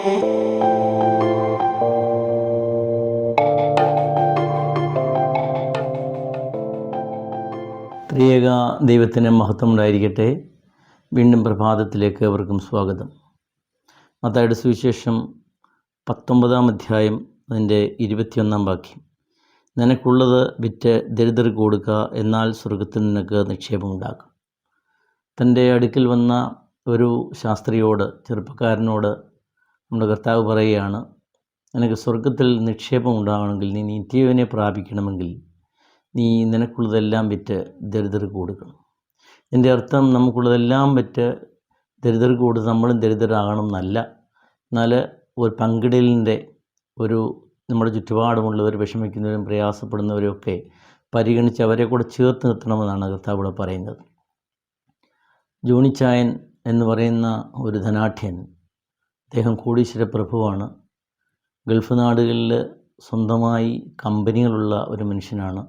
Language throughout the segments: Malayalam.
ത്രിയേക ദൈവത്തിന് മഹത്വം ഉണ്ടായിരിക്കട്ടെ വീണ്ടും പ്രഭാതത്തിലേക്ക് അവർക്കും സ്വാഗതം. മത്തായുടെ സുവിശേഷം പത്തൊമ്പതാം അധ്യായം അതിന്റെ ഇരുപത്തിയൊന്നാം വാക്യം. നിനക്കുള്ളത് വിറ്റ് ദരിദ്രർക്ക് കൊടുക്കുക എന്നാൽ സ്വർഗത്തിൽ നിനക്ക് നിക്ഷേപമുണ്ടാക്കും തന്റെ അടുക്കൽ വന്ന ഒരു ശാസ്ത്രിയോട് ചെറുപ്പക്കാരനോട് നമ്മുടെ കർത്താവ് പറയുകയാണ് നിനക്ക് സ്വർഗത്തിൽ നിക്ഷേപം ഉണ്ടാകണമെങ്കിൽ നീ നിത്യവനെ പ്രാപിക്കണമെങ്കിൽ നീ നിനക്കുള്ളതെല്ലാം വിറ്റ് ദരിദ്രർക്ക് കൊടുക്കണം. എന്റെ അർത്ഥം നമുക്കുള്ളതെല്ലാം വിറ്റ് ദരിദ്രർക്ക് കൊടുത്ത് നമ്മളും ദരിദ്രരാകണം എന്നല്ല എന്നാൽ ഒരു പങ്കിടലിന്റെ ഒരു നമ്മുടെ ചുറ്റുപാടുമുള്ളവർ വിഷമിക്കുന്നവരും പ്രയാസപ്പെടുന്നവരും ഒക്കെ പരിഗണിച്ച് അവരെ കൂടെ ചേർത്ത് നിർത്തണമെന്നാണ് കർത്താവ് ഇവിടെ പറയുന്നത്. ജോണിച്ചായൻ എന്ന് പറയുന്ന ഒരു ധനാഠ്യൻ അദ്ദേഹം കോടീശ്വര പ്രഭുവാണ്. ഗൾഫ് നാടുകളിൽ സ്വന്തമായി കമ്പനികളുള്ള ഒരു മനുഷ്യനാണ്.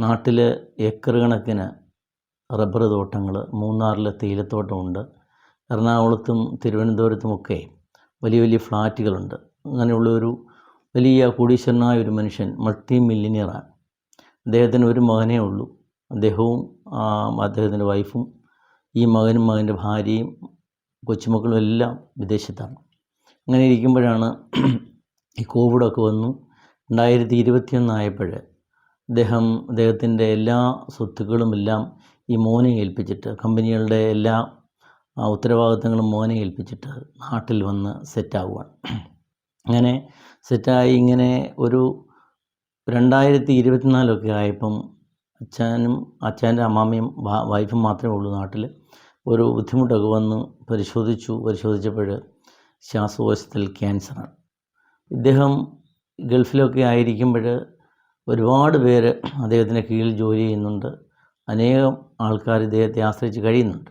നാട്ടിൽ ഏക്കർ കണക്കിന് റബ്ബർ തോട്ടങ്ങൾ മൂന്നാറിൽ തേയിലത്തോട്ടമുണ്ട്. എറണാകുളത്തും തിരുവനന്തപുരത്തുമൊക്കെ വലിയ വലിയ ഫ്ലാറ്റുകളുണ്ട്. അങ്ങനെയുള്ളൊരു വലിയ കോടീശ്വരനായ ഒരു മനുഷ്യൻ മൾട്ടി മില്ലിനിയറാണ് അദ്ദേഹത്തിന് ഒരു മകനേ ഉള്ളൂ. അദ്ദേഹവും അദ്ദേഹത്തിന്റെ വൈഫും ഈ മകനും മകന്റെ ഭാര്യയും കൊച്ചുമക്കളും എല്ലാം വിദേശത്താണ്. അങ്ങനെ ഇരിക്കുമ്പോഴാണ് ഈ കോവിഡൊക്കെ വന്നു. രണ്ടായിരത്തി ഇരുപത്തിയൊന്നായപ്പോൾ അദ്ദേഹം അദ്ദേഹത്തിന്റെ എല്ലാ സ്വത്തുക്കളും എല്ലാം ഈ മോനെ ഏൽപ്പിച്ചിട്ട് കമ്പനികളുടെ എല്ലാ ഉത്തരവാദിത്തങ്ങളും മോനെ ഏൽപ്പിച്ചിട്ട് നാട്ടിൽ വന്ന് സെറ്റാവുകയാണ് അങ്ങനെ സെറ്റായി ഇങ്ങനെ ഒരു രണ്ടായിരത്തി ഇരുപത്തിനാലൊക്കെ ആയപ്പം അച്ഛനും അച്ഛന്റെ അമ്മാമ്മയും വൈഫും മാത്രമേ ഉള്ളൂ നാട്ടിൽ ഒരു ബുദ്ധിമുട്ടൊക്കെ വന്ന് പരിശോധിച്ചു. പരിശോധിച്ചപ്പോൾ ശ്വാസകോശത്തിൽ ക്യാൻസറാണ് ഇദ്ദേഹം ഗൾഫിലൊക്കെ ആയിരിക്കുമ്പോൾ ഒരുപാട് പേര് അദ്ദേഹത്തിന്റെ കീഴിൽ ജോലി ചെയ്യുന്നുണ്ട്. അനേകം ആൾക്കാർ ഇദ്ദേഹത്തെ ആശ്രയിച്ച് കഴിയുന്നുണ്ട്.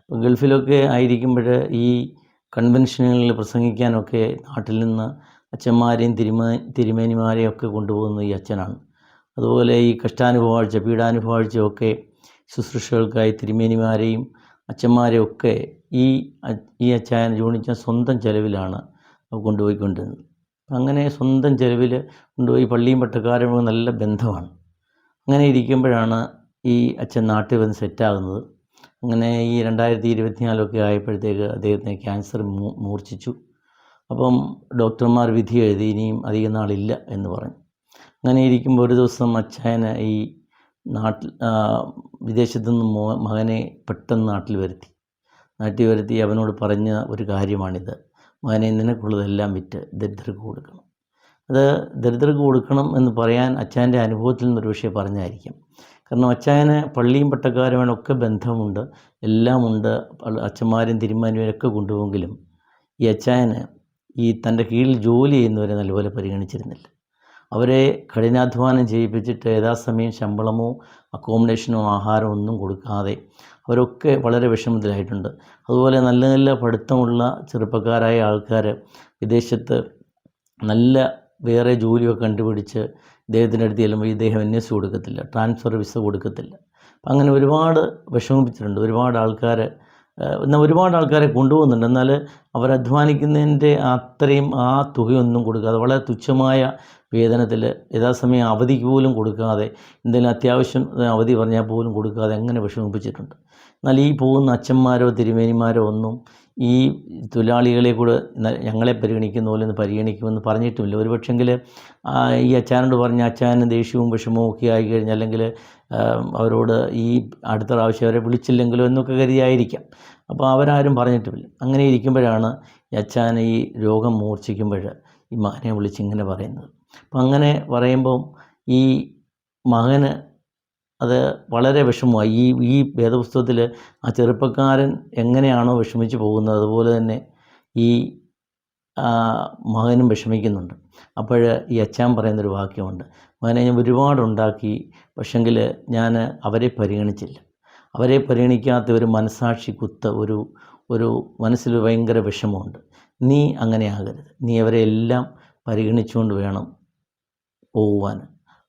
ഇപ്പോൾ ഗൾഫിലൊക്കെ ആയിരിക്കുമ്പോൾ ഈ കൺവെൻഷനുകളിൽ പ്രസംഗിക്കാനൊക്കെ നാട്ടിൽ നിന്ന് അച്ഛന്മാരെയും തിരുമ തിരുമേനിമാരെയും ഒക്കെ കൊണ്ടുപോകുന്നത് ഈ അച്ഛനാണ്. അതുപോലെ ഈ കഷ്ടാനുഭവാഴ്ച പീഡാനുഭവാഴ്ചയൊക്കെ ശുശ്രൂഷകൾക്കായി തിരുമേനിമാരെയും അച്ഛന്മാരെയും ഒക്കെ ഈ ഈ അച്ചായൻ ജോണിച്ച സ്വന്തം ചെലവിലാണ് കൊണ്ടുപോയിക്കൊണ്ടിരുന്നത്. അങ്ങനെ സ്വന്തം ചെലവിൽ കൊണ്ടുപോയി പള്ളിയും പട്ടക്കാരും നല്ല ബന്ധമാണ്. അങ്ങനെ ഇരിക്കുമ്പോഴാണ് ഈ അച്ഛൻ നാട്ടിൽ വന്ന് സെറ്റാകുന്നത്. അങ്ങനെ ഈ രണ്ടായിരത്തി ഇരുപത്തിനാലൊക്കെ ആയപ്പോഴത്തേക്ക് അദ്ദേഹത്തിന് ക്യാൻസർ മൂർച്ഛിച്ചു. അപ്പം ഡോക്ടർമാർ വിധി എഴുതി ഇനിയും അധികം നാളില്ല എന്ന് പറഞ്ഞു. അങ്ങനെ ഇരിക്കുമ്പോൾ ഒരു ദിവസം അച്ഛന് ഈ നാട്ടിൽ വിദേശത്തു നിന്ന് മകനെ പെട്ടെന്ന് നാട്ടിൽ വരുത്തി. നാട്ടിൽ വരുത്തി അവനോട് പറഞ്ഞ ഒരു കാര്യമാണിത്. മകനെ നിനക്കുള്ളതെല്ലാം വിറ്റ് ദരിദ്രർക്ക് കൊടുക്കണം. അത് ദരിദ്രർക്ക് കൊടുക്കണം എന്ന് പറയാൻ അച്ചാന്റെ അനുഭവത്തിൽ നിന്നൊരു വിഷയം പറഞ്ഞായിരിക്കും. കാരണം അച്ചായന് പള്ളിയും പട്ടക്കാരുമായൊക്കെ ബന്ധമുണ്ട്. എല്ലാമുണ്ട് അച്ഛന്മാരും തിരുമാനുവരൊക്കെ കൊണ്ടുപോകുമെങ്കിലും ഈ അച്ചായന് ഈ തന്റെ കീഴിൽ ജോലി ചെയ്യുന്നവരെ നല്ലപോലെ പരിഗണിച്ചിരുന്നില്ല. അവരെ കഠിനാധ്വാനം ചെയ്യിപ്പിച്ചിട്ട് യഥാസമയം ശമ്പളമോ അക്കോമഡേഷനോ ആഹാരമോ ഒന്നും കൊടുക്കാതെ അവരൊക്കെ വളരെ വിഷമത്തിലായിട്ടുണ്ട്. അതുപോലെ നല്ല നല്ല പഠിത്തമുള്ള ചെറുപ്പക്കാരായ ആൾക്കാർ വിദേശത്ത് നല്ല വേറെ ജോലിയൊക്കെ കണ്ടുപിടിച്ച് ഇദ്ദേഹത്തിന്റെ അടുത്ത് ചെല്ലുമ്പോൾ ഇദ്ദേഹം എൻ എസ് കൊടുക്കത്തില്ല ട്രാൻസ്ഫർ വിസ കൊടുക്കത്തില്ല. അങ്ങനെ ഒരുപാട് വിഷമിപ്പിച്ചിട്ടുണ്ട്. ഒരുപാട് ആൾക്കാർ എന്നാൽ ഒരുപാട് ആൾക്കാരെ കൊണ്ടുപോകുന്നുണ്ട്. എന്നാൽ അവരധ്വാനിക്കുന്നതിന്റെ അത്രയും ആ തുകയൊന്നും കൊടുക്കാതെ വളരെ തുച്ഛമായ വേതനത്തിൽ യഥാസമയം അവധിക്ക് പോലും കൊടുക്കാതെ എന്തെങ്കിലും അത്യാവശ്യം അവധി പറഞ്ഞാൽ പോലും കൊടുക്കാതെ അങ്ങനെ വിഷമിപ്പിച്ചിട്ടുണ്ട്. എന്നാൽ ഈ പോകുന്ന അച്ഛന്മാരോ തിരുമേനിമാരോ ഒന്നും ഈ തൊഴിലാളികളെ കൂടെ ഞങ്ങളെ പരിഗണിക്കുന്ന പോലെ ഒന്ന് പരിഗണിക്കുമെന്ന് പറഞ്ഞിട്ടുമില്ല. ഒരു പക്ഷെങ്കിൽ ഈ അച്ഛനോട് പറഞ്ഞ അച്ഛന് ദേഷ്യവും വിഷമവും ഒക്കെ ആയി കഴിഞ്ഞാൽ അല്ലെങ്കിൽ അവരോട് ഈ അടുത്ത പ്രാവശ്യം അവരെ വിളിച്ചില്ലെങ്കിലോ എന്നൊക്കെ കരുതിയായിരിക്കാം. അപ്പോൾ അവരാരും പറഞ്ഞിട്ടുമില്ല. അങ്ങനെ ഇരിക്കുമ്പോഴാണ് അച്ഛന് ഈ രോഗം മൂർച്ഛിക്കുമ്പോൾ ഈ മകനെ വിളിച്ച് ഇങ്ങനെ പറയുന്നത്. അപ്പം അങ്ങനെ പറയുമ്പം ഈ മകന് അത് വളരെ വിഷമമായി. ഈ ഈ വേദപുസ്തകത്തിൽ ആ ചെറുപ്പക്കാരൻ എങ്ങനെയാണോ വിഷമിച്ച് പോകുന്നത് അതുപോലെ തന്നെ ഈ മകനും വിഷമിക്കുന്നുണ്ട്. അപ്പോൾ ഈ അച്ചാൻ പറയുന്നൊരു വാക്യമുണ്ട്. മകനെ ഞാൻ ഒരുപാടുണ്ടാക്കി പക്ഷെങ്കിൽ ഞാൻ അവരെ പരിഗണിച്ചില്ല. അവരെ പരിഗണിക്കാത്ത ഒരു മനസാക്ഷി കുത്ത ഒരു ഒരു മനസ്സിൽ ഭയങ്കര വിഷമമുണ്ട്. നീ അങ്ങനെ ആകരുത്. നീ അവരെ എല്ലാം പരിഗണിച്ചുകൊണ്ട് വേണം പോകുവാൻ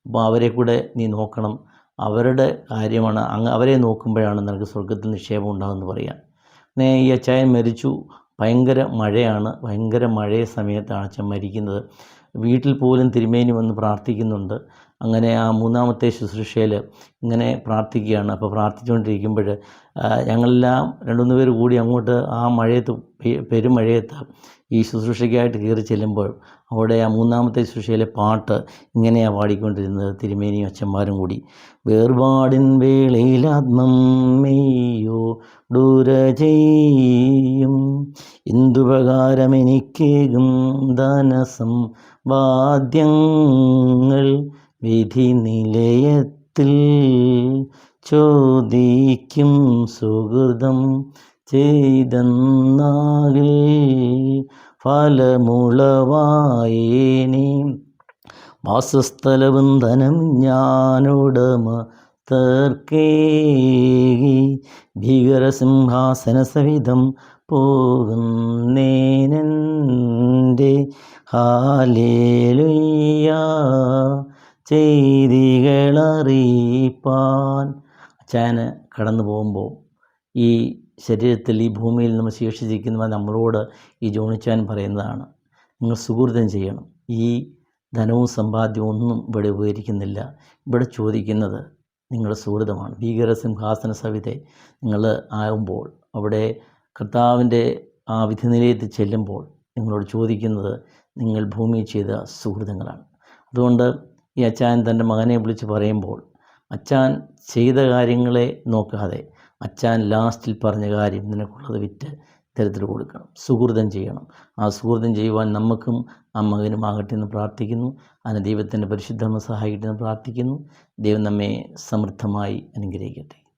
അപ്പോൾ അവരെ കൂടെ നീ നോക്കണം. അവരുടെ കാര്യമാണ് അങ്ങ് അവരെ നോക്കുമ്പോഴാണ് നിനക്ക് സ്വർഗത്തിൽ നിക്ഷേപം ഉണ്ടാകുമെന്ന് പറയാം. പിന്നെ ഈ അച്ചായൻ മരിച്ചു. ഭയങ്കര മഴയാണ്. ഭയങ്കര മഴയ സമയത്താണ് അച്ഛൻ മരിക്കുന്നത്. വീട്ടിൽ പോലും തിരുമേനി വന്ന് പ്രാർത്ഥിക്കുന്നുണ്ട്. അങ്ങനെ ആ മൂന്നാമത്തെ ശുശ്രൂഷയിൽ ഇങ്ങനെ പ്രാർത്ഥിക്കുകയാണ്. അപ്പോൾ പ്രാർത്ഥിച്ചുകൊണ്ടിരിക്കുമ്പോൾ ഞങ്ങളെല്ലാം രണ്ട് മൂന്ന് പേര് കൂടി അങ്ങോട്ട് ആ മഴയത്ത് പെരുമഴയത്ത് ഈ ശുശ്രൂഷയ്ക്കായിട്ട് കയറി ചെല്ലുമ്പോൾ അവിടെ ആ മൂന്നാമത്തെ ശുശ്രൂഷയിലെ പാട്ട് ഇങ്ങനെയാണ് പാടിക്കൊണ്ടിരുന്നത്. തിരുമേനിയും അച്ഛന്മാരും കൂടി. വേർപാടിൻ വേളയിൽ മെയ്യോ ഡൂര ചെയ്യും. എന്തുപകാരം എനിക്കേകും ധനസം വാദ്യങ്ങൾ വിധി നിലയത്തിൽ ചോദിക്കും സുഹൃതം ചെയ്തെന്നാകിൽ ഫലമുളവായേനി. വാസസ്ഥലബന്ധനം ധനം ഞാനുടമ തർക്കേകി ഭീകരസിംഹാസന സവിധം പോകുന്നേനന്റെ ഹാലേലുയ്യ. ചെയ്തികളറിയിപ്പാൻ. അച്ചായന് കടന്നു പോകുമ്പോൾ ഈ ശരീരത്തിൽ ഈ ഭൂമിയിൽ നമ്മൾ ശേഷിച്ചിരിക്കുന്നവ നമ്മളോട് ഈ ജോണിച്ചാൻ പറയുന്നതാണ് നിങ്ങൾ സുഹൃതം ചെയ്യണം. ഈ ധനവും സമ്പാദ്യവും ഒന്നും ഇവിടെ ഉപകരിക്കുന്നില്ല. ഇവിടെ ചോദിക്കുന്നത് നിങ്ങളുടെ സുഹൃതമാണ്. ഭീകര സിംഹാസന സവിതെ നിങ്ങൾ ആകുമ്പോൾ അവിടെ കർത്താവിന്റെ ആ വിധി നിലയത്തിൽ ചെല്ലുമ്പോൾ നിങ്ങളോട് ചോദിക്കുന്നത് നിങ്ങൾ ഭൂമിയിൽ ചെയ്ത സുഹൃതങ്ങളാണ്. അതുകൊണ്ട് ഈ അച്ചാൻ തന്റെ മകനെ വിളിച്ച് പറയുമ്പോൾ അച്ചാൻ ചെയ്ത കാര്യങ്ങളെ നോക്കാതെ അച്ചാൻ ലാസ്റ്റിൽ പറഞ്ഞ കാര്യം നിനക്കുള്ളത് വിറ്റ് തരത്തിൽ കൊടുക്കണം. സുഹൃതം ചെയ്യണം. ആ സുഹൃതം ചെയ്യുവാൻ നമുക്കും ആ മകനും ആകട്ടെ എന്ന് പ്രാർത്ഥിക്കുന്നു. അതിന് ദൈവത്തിന്റെ പരിശുദ്ധമ സഹായിക്കട്ടെ എന്ന് പ്രാർത്ഥിക്കുന്നു. ദൈവം നമ്മെ സമൃദ്ധമായി അനുഗ്രഹിക്കട്ടെ.